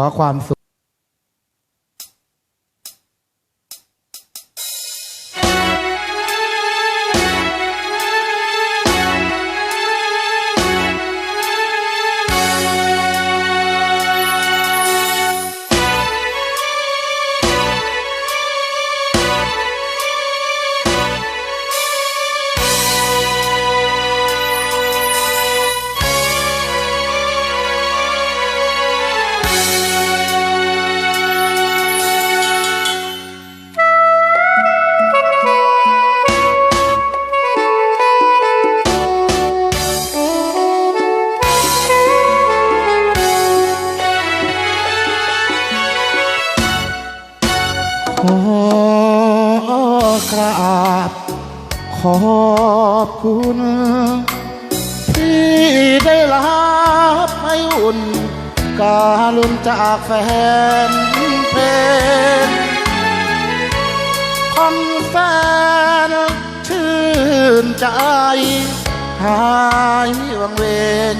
ขอความสุข กราบขอบคุณ ที่ได้รับให้อุ่น การุณจากแฟนเพลงคนแฟนชื่นใจ หายวังเวง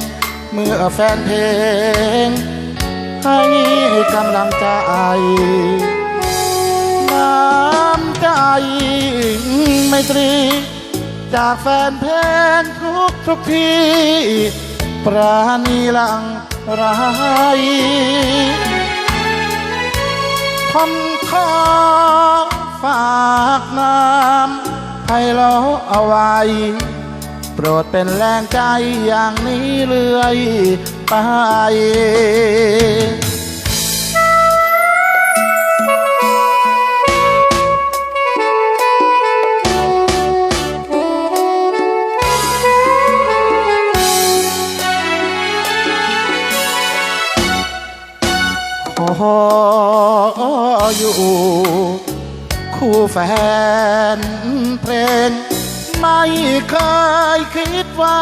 เมื่อแฟนเพลง ให้กำลังใจน้ำใจ ไม่ตรี จากแฟนเพลงทุกทุกทีปราณีหลังไรผมขอฝากน้ำให้เราเอาไว้ โปรดเป็นแรงใจอย่างนี้เรื่อยไป ออยู่ คู่แฟนเพลง ไม่เคยคิดว่า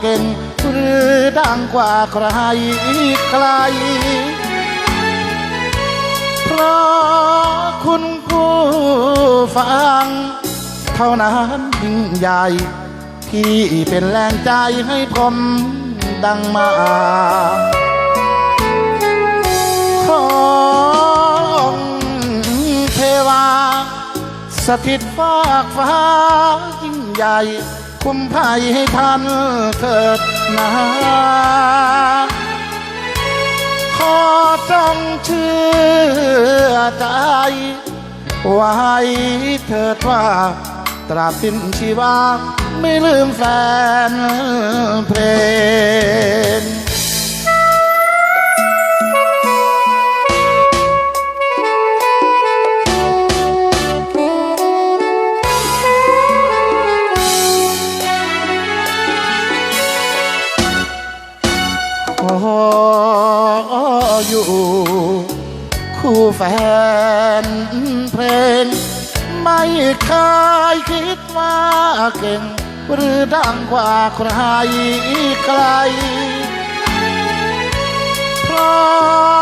เก่ง หรือดังกว่าใครใคร เพราะคุณผู้ฟัง เท่านั้นยิ่งใหญ่ที่เป็นแรงใจให้ผมดังมา ถิตฟากฟ้ายิ่งใหญ่ คุ้มภัยให้ท่านเถิดนาขอจงเชื่อใจไว้เถิดว่าตราบสิ้นชีวาไม่ลืมแฟนเพลง ออยู่ คู่แฟนเพลง ไม่เคยคิดว่าเก่ง หรือดังกว่าใครใครเพรา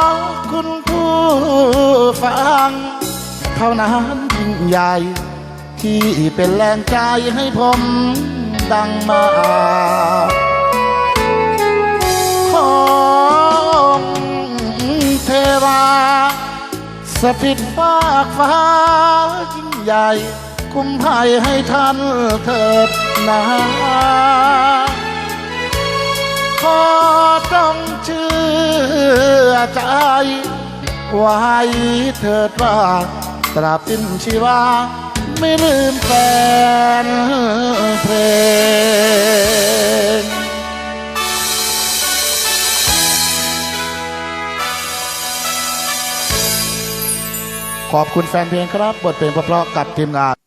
ะคุณผู้ฟัง เท่านั้นยิ่งใหญ่ ที่เป็นแรงใจให้ผมดังมา สถิตฟากฟ้ายิ่งใหญ่ คุ้มภัยให้ท่านเถิดนาขอต้องเชื่อใจไว้เถิดว่าตราบสิ้นชีวา ไม่ลืมแฟน ขอบคุณแฟนเพลงครับ บทเพลงเพราะๆกับทีมงาน